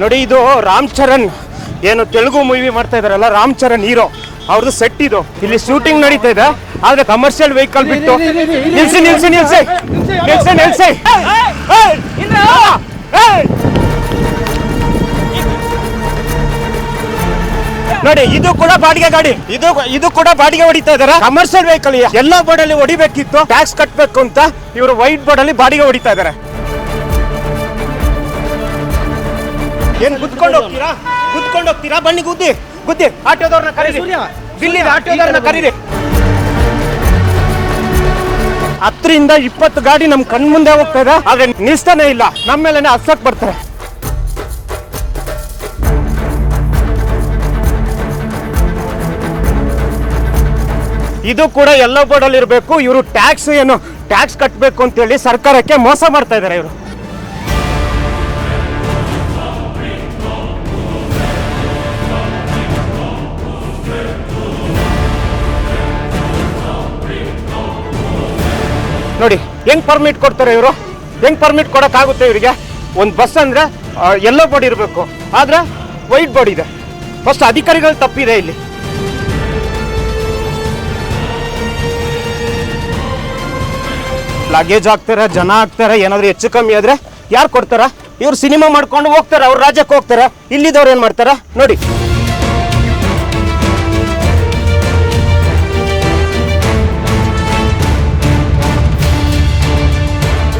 ನೋಡಿ ಇದು ರಾಮ್ ಚರಣ್. ಏನು ತೆಲುಗು ಮೂವಿ ಮಾಡ್ತಾ ಇದಾರಲ್ಲ ರಾಮ್ ಚರಣ್ ಹೀರೋ. ಅವ್ರದ್ದು ಸೆಟ್ ಇದು. ಇಲ್ಲಿ ಶೂಟಿಂಗ್ ನಡೀತಾ ಇದೆ. ಆದ್ರೆ ಕಮರ್ಷಿಯಲ್ ವೆಹಿಕಲ್ ಬಿಟ್ಟು ನಿಲ್ಸಿ ನಿಲ್ಸಿ ನಿಲ್ಸಿ. ನಿಲ್ಸಿ ನಿಲ್ಸಿ! ನೋಡಿ ಇದು ಕೂಡ ಬಾಡಿಗೆ ಗಾಡಿ. ಇದು ಇದು ಕೂಡ ಬಾಡಿಗೆ ಹೊಡಿತಾ ಇದಾರೆ ಕಮರ್ಷಿಯಲ್ ವೆಹಿಕಲ್ ಎಲ್ಲ ಬೋರ್ಡ್ ಅಲ್ಲಿ ಹೊಡಿಬೇಕಿತ್ತು. ಟ್ಯಾಕ್ಸ್ ಕಟ್ಟಬೇಕು ಅಂತ ಇವರು ವೈಟ್ ಬೋರ್ಡ್ ಅಲ್ಲಿ ಬಾಡಿಗೆ ಹೊಡಿತಾ ಇದಾರೆ ಏನ್ ಗುದ್ಕೊಂಡು ಹೋಗ್ತೀರಾ? ಗುದ್ಕೊಂಡು ಹೋಗ್ತೀರಾ? ಬನ್ನಿ ಗುದ್ದಿ ಗುದ್ದಿ. ಆಟೋದವ್ರನ್ನ ಕರೀರಿ. ಬಿಲ್ಲಿ ಆಟೋದವ್ರನ್ನ ಕರೀರಿ. ಹತ್ತರಿಂದ ಇಪ್ಪತ್ತು ಗಾಡಿ ನಮ್ ಕಣ್ ಮುಂದೆ ಹೋಗ್ತಾ ಇದೆ ಆದ್ರೆ ನಿಲ್ಸ್ತಾನೆ ಇಲ್ಲ. ನಮ್ಮ ಮೇಲೆ ಹಸ್ಸಕ್ ಬರ್ತಾರೆ. ಇದು ಕೂಡ ಎಲ್ಲ ಬೋರ್ಡ್ ಅಲ್ಲಿ ಇರಬೇಕು ಇವರು ಟ್ಯಾಕ್ಸ್ ಏನು ಟ್ಯಾಕ್ಸ್ ಕಟ್ಟಬೇಕು ಅಂತೇಳಿ ಸರ್ಕಾರಕ್ಕೆ ಮೋಸ ಮಾಡ್ತಾ ಇದ್ದಾರೆ ಇವರು. ನೋಡಿ, ಹೆಂಗ್ ಪರ್ಮಿಟ್ ಕೊಡ್ತಾರೆ ಇವರು? ಹೆಂಗ್ ಪರ್ಮಿಟ್ ಕೊಡಕ್ಕಾಗುತ್ತೆ ಇವರಿಗೆ? ಒಂದು ಬಸ್ ಅಂದ್ರೆ ಎಲ್ಲೋ ಬೋರ್ಡ್ ಇರಬೇಕು. ಆದ್ರೆ ವೈಟ್ ಬೋರ್ಡ್ ಇದೆ. ಫಸ್ಟ್ ಅಧಿಕಾರಿಗಳು ತಪ್ಪಿದೆ ಇಲ್ಲಿ. ಲಗೇಜ್ ಹಾಕ್ತಾರೆ, ಜನ ಹಾಕ್ತಾರೆ, ಏನಾದ್ರು ಹೆಚ್ಚು ಕಮ್ಮಿ ಆದ್ರೆ ಯಾರು ಕೊಡ್ತಾರ? ಇವ್ರು ಸಿನಿಮಾ ಮಾಡ್ಕೊಂಡು ಹೋಗ್ತಾರೆ, ಅವ್ರ ರಾಜ್ಯಕ್ಕೆ ಹೋಗ್ತಾರೆ. ಇಲ್ಲಿದವ್ರು ಏನ್ ಮಾಡ್ತಾರ? ನೋಡಿ.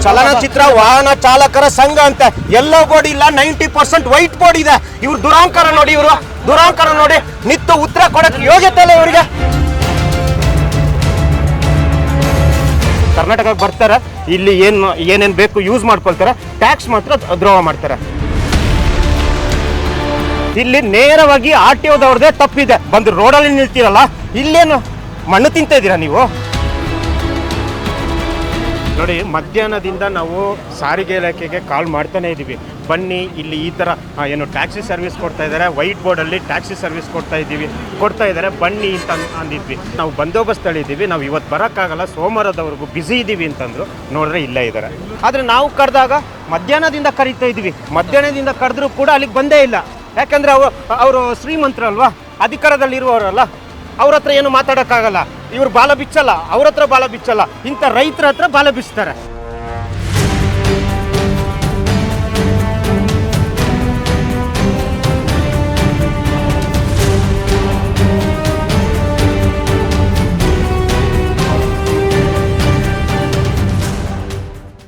ಚಲನಚಿತ್ರ, ವಾಹನ ಚಾಲಕರ ಸಂಘ ಅಂತ. ಎಲ್ಲೋ ಬೋರ್ಡ್ ಇಲ್ಲ, ನೈಂಟಿ ಪರ್ಸೆಂಟ್ ವೈಟ್ ಬೋರ್ಡ್ ಇದೆ. ಇವ್ರು ದುರಾಂಕಾರ ನೋಡಿ, ಇವರು ದುರಾಂಕಾರ ನೋಡಿ ನಿತ್ತು ಉತ್ತರ ಕೊಡಕ್ಕೆ ಯೋಗ್ಯತೆ ಇಲ್ಲ ಇವರಿಗೆ. ಕರ್ನಾಟಕಕ್ಕೆ ಬರ್ತಾರೆ, ಇಲ್ಲಿ ಏನು ಏನೇನ್ ಬೇಕು ಯೂಸ್ ಮಾಡ್ಕೊಳ್ತಾರೆ ಟ್ಯಾಕ್ಸ್ ಮಾತ್ರ ದ್ರೋಹ ಮಾಡ್ತಾರೆ. ಇಲ್ಲಿ ನೇರವಾಗಿ ಆರ್ ಟಿ ಒದವ್ರದೇ ತಪ್ಪಿದೆ. ಬಂದು ರೋಡಲ್ಲಿ ನಿಲ್ತೀರಲ್ಲ, ಇಲ್ಲೇನು ಮಣ್ಣು ತಿಂತ ಇದ್ದೀರಾ ನೀವು? ನೋಡಿ, ಮಧ್ಯಾಹ್ನದಿಂದ ನಾವು ಸಾರಿಗೆ ಇಲಾಖೆಗೆ ಕಾಲ್ ಮಾಡ್ತಾನೆ ಇದ್ದೀವಿ. ಬನ್ನಿ, ಇಲ್ಲಿ ಈ ಥರ ಏನು ಟ್ಯಾಕ್ಸಿ ಸರ್ವಿಸ್ ಕೊಡ್ತಾ ಇದ್ದಾರೆ. ವೈಟ್ ಬೋರ್ಡಲ್ಲಿ ಟ್ಯಾಕ್ಸಿ ಸರ್ವಿಸ್ ಕೊಡ್ತಾ ಇದ್ದೀವಿ. ಕೊಡ್ತಾ ಇದ್ದಾರೆ, ಬನ್ನಿ ಅಂತ ಅಂದಿದ್ವಿ. ನಾವು ಬಂದೋಬಸ್ತ್ ಹೇಳಿದ್ದೀವಿ ನಾವು ಇವತ್ತು ಬರೋಕ್ಕಾಗಲ್ಲ. ಸೋಮವಾರದವರೆಗೂ ಬ್ಯುಸಿ ಇದ್ದೀವಿ ಅಂತಂದರು. ನೋಡಿದ್ರೆ ಇಲ್ಲೇ ಇದ್ದಾರೆ. ಆದರೆ ನಾವು ಕರೆದಾಗ ಮಧ್ಯಾಹ್ನದಿಂದ ಕರೀತಾ ಇದ್ದೀವಿ. ಮಧ್ಯಾಹ್ನದಿಂದ ಕರೆದ್ರೂ ಕೂಡ ಅಲ್ಲಿಗೆ ಬಂದೇ ಇಲ್ಲ. ಯಾಕಂದರೆ ಅವರು ಅವರು ಶ್ರೀಮಂತರಲ್ವಾ ಅಧಿಕಾರದಲ್ಲಿರುವವರಲ್ಲ. ಅವ್ರ ಹತ್ರ ಏನು ಮಾತಾಡೋಕ್ಕಾಗಲ್ಲ. ಇವ್ರು ಬಾಲ ಬಿಚ್ಚಲ್ಲ, ಅವ್ರ ಹತ್ರ ಬಾಲ ಬಿಚ್ಚಲ್ಲ. ಇಂಥ ರೈತರ ಹತ್ರ ಬಾಲ ಬಿಚ್ತಾರೆ.